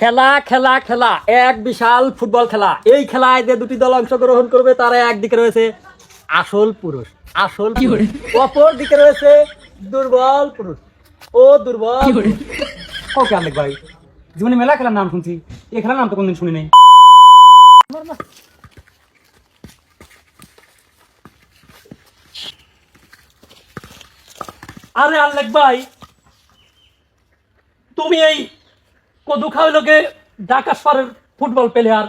খেলা খেলা খেলা। এক বিশাল ফুটবল খেলা। এই খেলায় যে দুটি দল অংশগ্রহণ করবে তারা একদিকে রয়েছে আসল পুরুষ আসল। অপর দিকে রয়েছে দুর্বল পুরুষ। ও দুর্বল। ওকে আলেক ভাই জীবনে মেলা খেলার নাম শুনছি। এই খেলার নাম তো কোনদিন শুনি নাই। আরে আল্লেখ ভাই তুমি এই কদু খাওয়ালোকে ঢাকা শহরের ফুটবল প্লেয়ার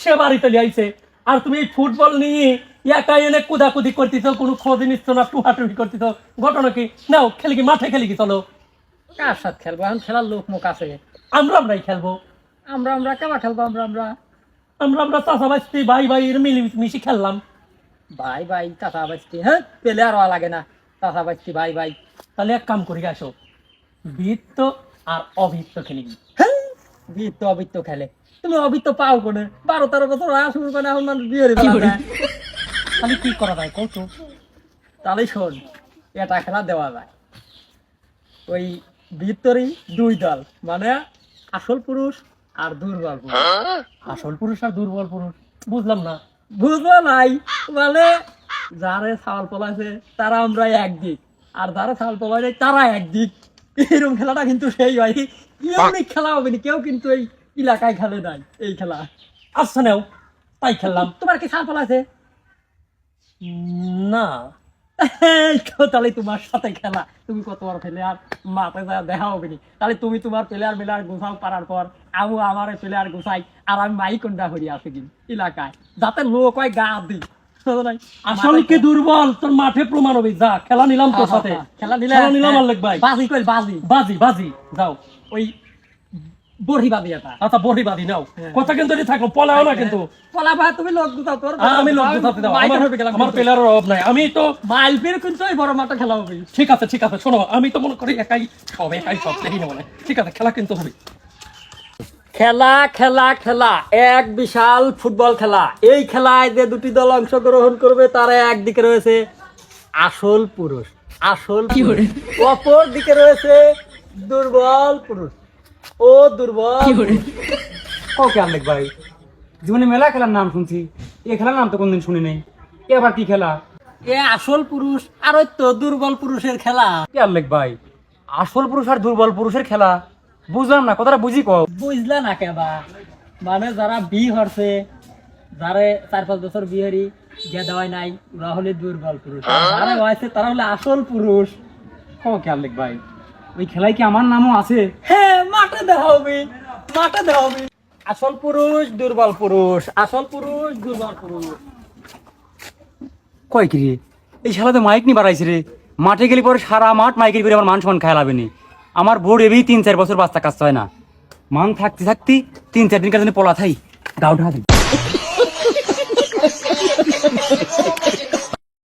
সে বাড়িতে লিয়াইছে আর তুমি এই ফুটবল নিয়ে একা এনে কুদাকুদি করতেছ কোনো খোঁজ নিচ্ছ না টুহাটুহি করতেছ। ঘটনা কি? নাও খেলি কি? মাঠে খেলি কি? চলো। কার সাথে খেলব? এখন খেলার লোক মুখ আছে। আমরা আমরাই খেলব। আমরা আমরা কেবা খেলব? আমরা আমরা। আমরা আমরা চাষাবাসি ভাই ভাই এর মিলি মিশি খেললাম। ভাই ভাই চাচা বাচ্চি হ্যাঁ? পেলে আর লাগে না। চাচা বাচ্চি ভাই ভাই। তাহলে এক কাম করি আসো। বৃত্ত আর অবৃত্ত খেলি হ্যাঁ? বৃত্ত অবৃত্ত খেলে। তুমি অবৃত্ত পাও কোনে? বারো তেরো বছর হওয়া শুরু করে এখন মানুষ বিয়ে হয়ে? তাহলে কি করা যায় কত তাহলে শোন এটা খেলা দেওয়া যায়। ওই বৃত্তরই দুই দল মানে আসল পুরুষ আর দুর্বল পুরুষ। আসল পুরুষ আর দুর্বল পুরুষ বুঝলাম না। বুঝব নাই মানে যারা ছাল পলাইছে তারা আমরা একদিক আর যারা ছাল পলাই তারা একদিক। এরকম খেলাটা কিন্তু সেই ইউনিক খেলা হবে না কেউ কিন্তু এই এলাকায় খেলে নাই এই খেলা। আচ্ছা নেও তাই খেললাম। তোমার কি ছাল পলাইছে না। তাহলে তোমার সাথে খেলা। তুমি কতবার ফেলে আর মাঠে যা দেখা হবে তাহলে তুমি তোমার প্লেয়ার মেলার গোছাও পারার পর আমি আমার প্লেয়ার গোছাই আর আমি মাইকন্ডা হরি আসি এলাকায়। যাতে লোক হয় গা দিই আসল কি দুর্বল? তোর মাঠে প্রমাণ হবে। যা খেলা নিলাম তোর সাথে। খেলা নিলাম। ভাই বাজি কইল বাজি? বাজি বাজি। যাও। ওই বড়ি এটা। আচ্ছা বড়ি নাও। কথা কিন্তু থাকল পলাও না কিন্তু। পলা তুমি লোক গুছাও তোর আমি লোক গোছাতে দাও। আমার- আমার প্লেয়ারের অভাব নাই। আমি তো কিন্তু এই বড় মাঠে খেলা হবে। ঠিক আছে ঠিক আছে শোনো আমি তো মনে করি একাই সব একাই সব মানে ঠিক আছে খেলা কিন্তু হবে। খেলা খেলা খেলা। এক বিশাল ফুটবল খেলা। এই খেলায় যে দুটি দল অংশগ্রহণ করবে তারা একদিকে রয়েছে আসল পুরুষ আসল। অপর দিকে রয়েছে দুর্বল পুরুষ। ও দুর্বল। ওকে আলেক ভাই জীবনে মেলা খেলার নাম শুনছি। এই খেলার নাম তো কোনদিন শুনি নাই। এ আবার কি খেলা? এ আসল পুরুষ আর ওই তো দুর্বল পুরুষের খেলা। কি আলেক ভাই আসল পুরুষ আর দুর্বল পুরুষের খেলা? বুঝলাম না কথাটা বুঝি কও। বুঝলে না কেবা মানে যারা বি হরছে যারা চার পাঁচ বছর বিহারি গেদা হয় নাই ওরা হলে দুর্বল পুরুষ। আর যারা হয়েছে তারা হলে আসল পুরুষ। ওকে আলেক ভাই? ওই খেলায় কি আমার নামও আছে? হ্যাঁ মাঠে হবে মাঠে হবে। আসল পুরুষ দুর্বল পুরুষ। আসল পুরুষ দুর্বল পুরুষ। কয় কি রে? এই শালাতে মাইক নি বাড়াইছে রে। মাঠে গেলে পরে সারা মাঠ মাইকের করে আমার মান সমান খেয়াল হবে নি। আমার বোর্ড এবেই তিন চার বছর বাচ্চা কাজ হয় না। মান থাকতে থাকতে তিন চার দিন কাজ পলা থাই গাউটা